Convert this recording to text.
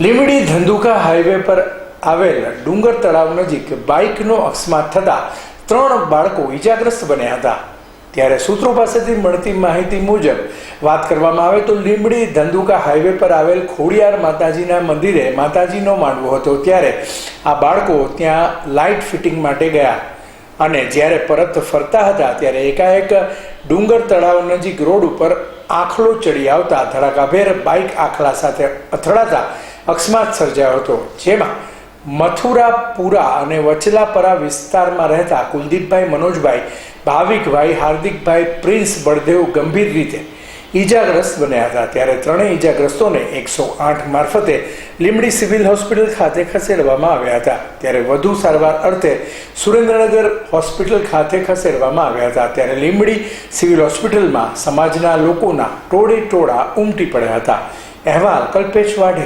Limdi Dhandhuka highway પર આવેલ ડુંગર તળાવ નજીક બાઇકનો અકસ્માત થતા ત્રણ બાળકો ઈજાગ્રસ્ત બન્યા હતા. ત્યારે સૂત્રો પાસેથી મળતી માહિતી મુજબ વાત કરવામાં આવે તો લીમડી ધંધુકા હાઈવે પર આવેલ ખોડિયાર માતાજીના મંદિરે માતાજીનો માંડવો હતો. ત્યારે આ બાળકો ત્યાં લાઇટ ફિટિંગ માટે ગયા અને જ્યારે પરત ફરતા હતા ત્યારે એકાએક ડુંગર તળાવ નજીક રોડ ઉપર આખલો ચડી આવતા ધડાકાભેર બાઇક આખલા સાથે અથડાતા અકસ્માત સર્જાયો હતો. જેમાં મથુરાપુરા અને વચલાપરા વિસ્તારમાં રહેતા કુલદીપભાઈ મનોજભાઈ, ભાવિકભાઈ, હાર્દિકભાઈ, પ્રિન્સ બળદેવ ગંભીર રીતે ઈજાગ્રસ્ત બન્યા હતા. ત્યારે ત્રણેય ઈજાગ્રસ્તોને એકસો આઠ મારફતે લીમડી સિવિલ હોસ્પિટલ ખાતે ખસેડવામાં આવ્યા હતા. ત્યારે વધુ સારવાર અર્થે સુરેન્દ્રનગર હોસ્પિટલ ખાતે ખસેડવામાં આવ્યા હતા. ત્યારે લીમડી સિવિલ હોસ્પિટલમાં સમાજના લોકોના ટોળે ટોળા ઉમટી પડ્યા હતા. અહેવાલ કલ્પેશ વાઢેર